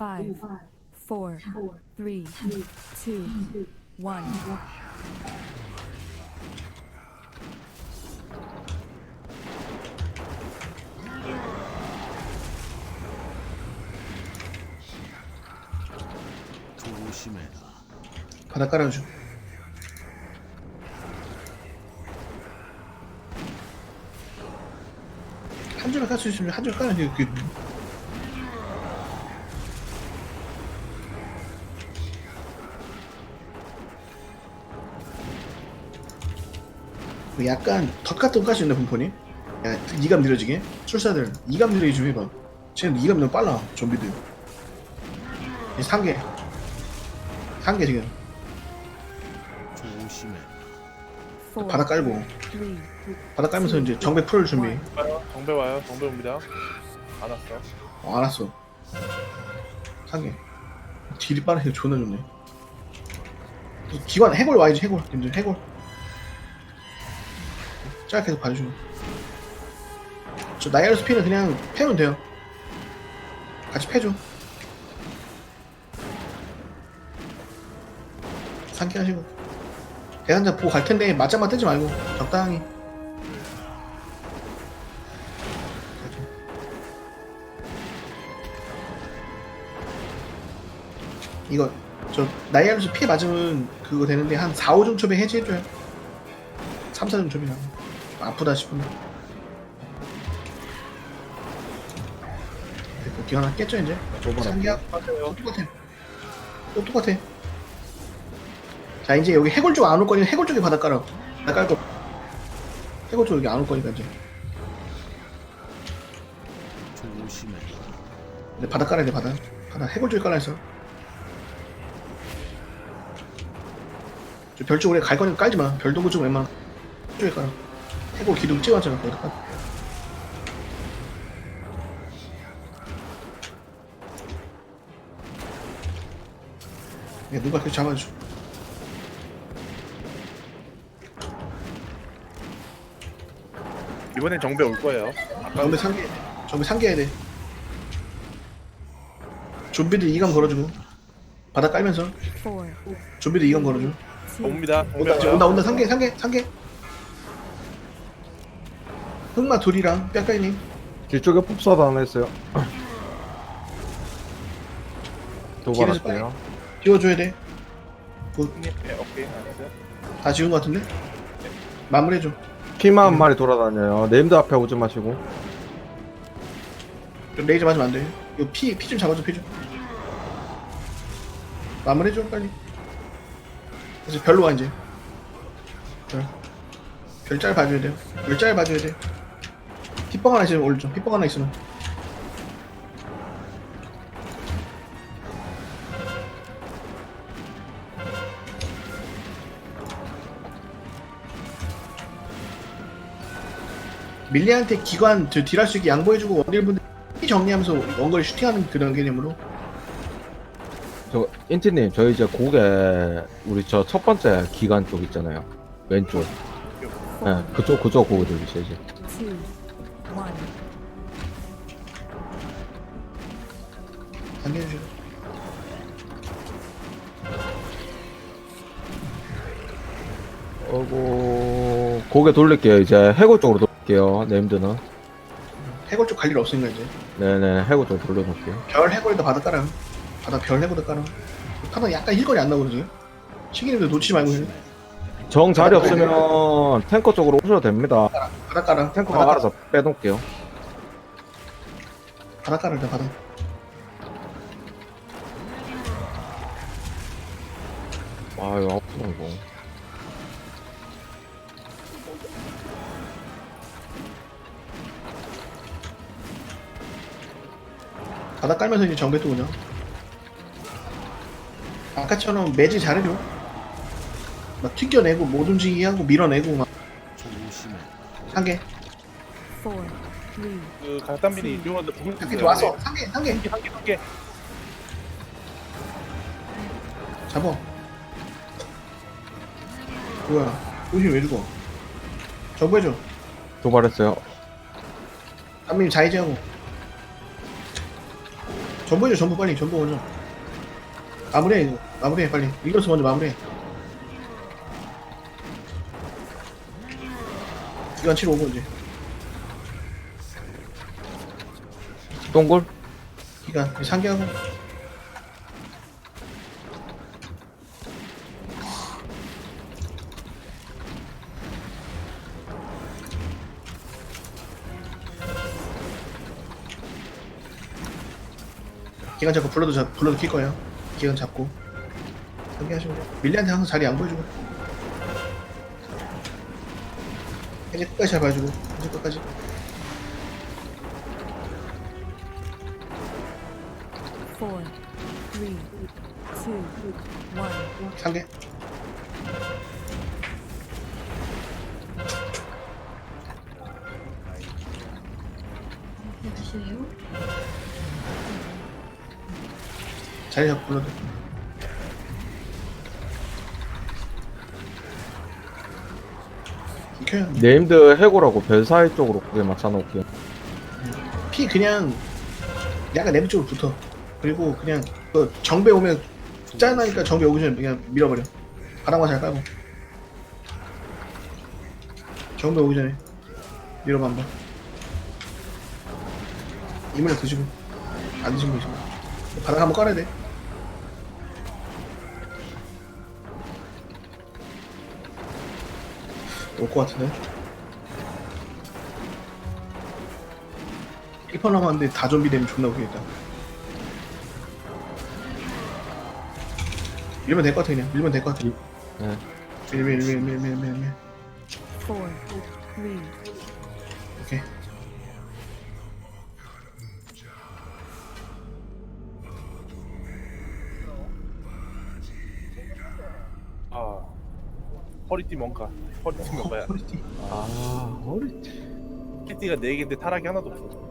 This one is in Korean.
Five, four, three, two, one. 조심해라. 바닥 깔아줘. 한 줄에 깔수 있으면 한 돼. 이렇게. 약간 같은 거깔수 있나 분폰이? 야 이감 느려지게 출사들 이감 느리게 좀 해봐. 쟤는 이감 너무 빨라 좀비들. 3개 3개 지금. Four, 바닥 깔고 바닥 깔면서 이제 정배 풀 준비 와요. 정배 와요. 정배 옵니다. 안 왔어. 어, 알았어 상계 딜이 빠르게 존나 좋네 기관 해골 와야지 해골 이제 해골 짧게 계속 봐주시고 저 나이얼 스피는 그냥 패면 돼요. 같이 패줘 상계 하시고. 대상자 보고 갈 텐데 맞짱만 뜨지 말고 적당히. 이거 저 나이아르스 피해 맞으면 그거 되는데 한 4, 5중 초에 해제해줘요. 3, 4중 초이나 아프다 싶으면. 됐고 기어 하나 깼죠 이제? 상기야? 또 똑같아. 또 똑같아. 자 이제 여기 해골 쪽 안 올 거니까 해골 쪽에 바닥 깔아 나 깔고 해골 쪽 여기 안 올 거니까 이제. 조심해라. 이제 바닥 깔아야 돼 바닥 바닥 해골 쪽에 깔아 있어. 저별 쪽으로 갈 거니까 깔지 마. 별도 구 쪽 웬만 쪽에 깔아 기둥 찍어놨잖아 거기다 깔 야, 누가 계속 잡아줘. 이번엔 정배 올 거예요. 아까 정비 상계 정비 상계해야 돼. 좀비들 이감 걸어주고. 바닥 깔면서. 좀비들 이감 걸어줘. 옵니다. 정배 온다 와요. 온다 온다. 상계 상계 상계 흑마 둘이랑 뼈까이님 뒤쪽에 pop사도 하나. 길에서 도발할게요. 띄워줘야 돼. 굿. 네, 오케이. 알았어요. 다 지운 것 같은데? 마무리해줘. 피만 한 마리 돌아다녀요. 네임드 앞에 오지 마시고. 좀 레이저 맞으면 안 돼. 이거 피, 피 좀 잡아줘, 피 좀. 마무리해줘, 빨리. 그래서 별로 와, 이제. 별. 별짤 봐줘야 돼요. 별짤 봐줘야 돼. 핏뻥 하나 있으면 올려줘. 핏뻥 하나 있으면. 밀리한테 기관 저 딜할 수 있게 양보해주고 원딜분들 피 정리하면서 원거리 슈팅하는 그런 개념으로 저 인티님, 저 이제 고개 우리 저 첫 번째 기관 쪽 있잖아요. 왼쪽. 네, 그쪽 그쪽 고개 이제. two, one. 당겨주시고 어고 고개 돌릴게요. 이제 해골 쪽으로 돌릴게요. 네임드는. 해골 쪽 갈 일 없으니까 이제 네네 해골 쪽 돌려놓을게요. 별 해골에다 바닥 깔아요 바닥 별 해골에다 깔아 하나 약간 힐거리 안 나오고 그러지 시기님도 놓치지 말고 해. 정 자리 없으면 탱커 쪽으로 오셔도 됩니다. 바닥 깔아 탱커 가 바닥, 알아서 빼놓을게요. 바닥 깔아 일단 바닥 아 이거 아프다 이거. 바닥 깔면서 이제 정배 또 오죠 아까처럼 매질 잘해줘 막 튕겨내고 못 움직이게 하고 밀어내고 막. 상계 Four, three, 그 강단빈이 이용한데 부글 상계 왔어 상계 상계 한개 한개 한개. 잡어. 뭐야? 우신 왜 죽어? 정보해줘. 도발했어요. 한민 자해제하고. 전부 해줘 전부 빨리 전부 먼저 마무리해 이거. 마무리해 빨리 이거스 먼저 마무리해 치러 오고 이제 동굴? 기간 상기하고. 기간 잡고 불러도 잡 불러도 킬 거예요. 기간 잡고. 상기하시면 돼요 밀리한테 항상 자리 안 보여주고 이제 끝까지 잘 봐주고 이제 끝까지. Four, three, two, one. 상계 자리 잡고 불러 도 켜요 네임드 해골하고 별사이 쪽으로 고개 맞춰놓을게요. 피 그냥 약간 내부 쪽으로 붙어. 그리고 그냥 그 정배 오면 짠하니까 정배 오기 전에 그냥 밀어버려. 바닥만 잘 깔고. 정배 오기 전에 밀어봐 한번. 이물에 드시고. 안 드시고 계시고 바닥 한번 깔아야 돼 올 것 같은데? 1번 남았는데 다 좀비 되면 존나 웃기겠다. 밀면 될 것 같아 그냥. 밀면 될 것 같아. 네. 밀밀밀밀밀밀밀. Four, three, 오케이 허리띠 뭔가? 허리띠 뭔가야 허리띠. 아 어렵지 허리띠가 4개인데 타락이 하나도 없어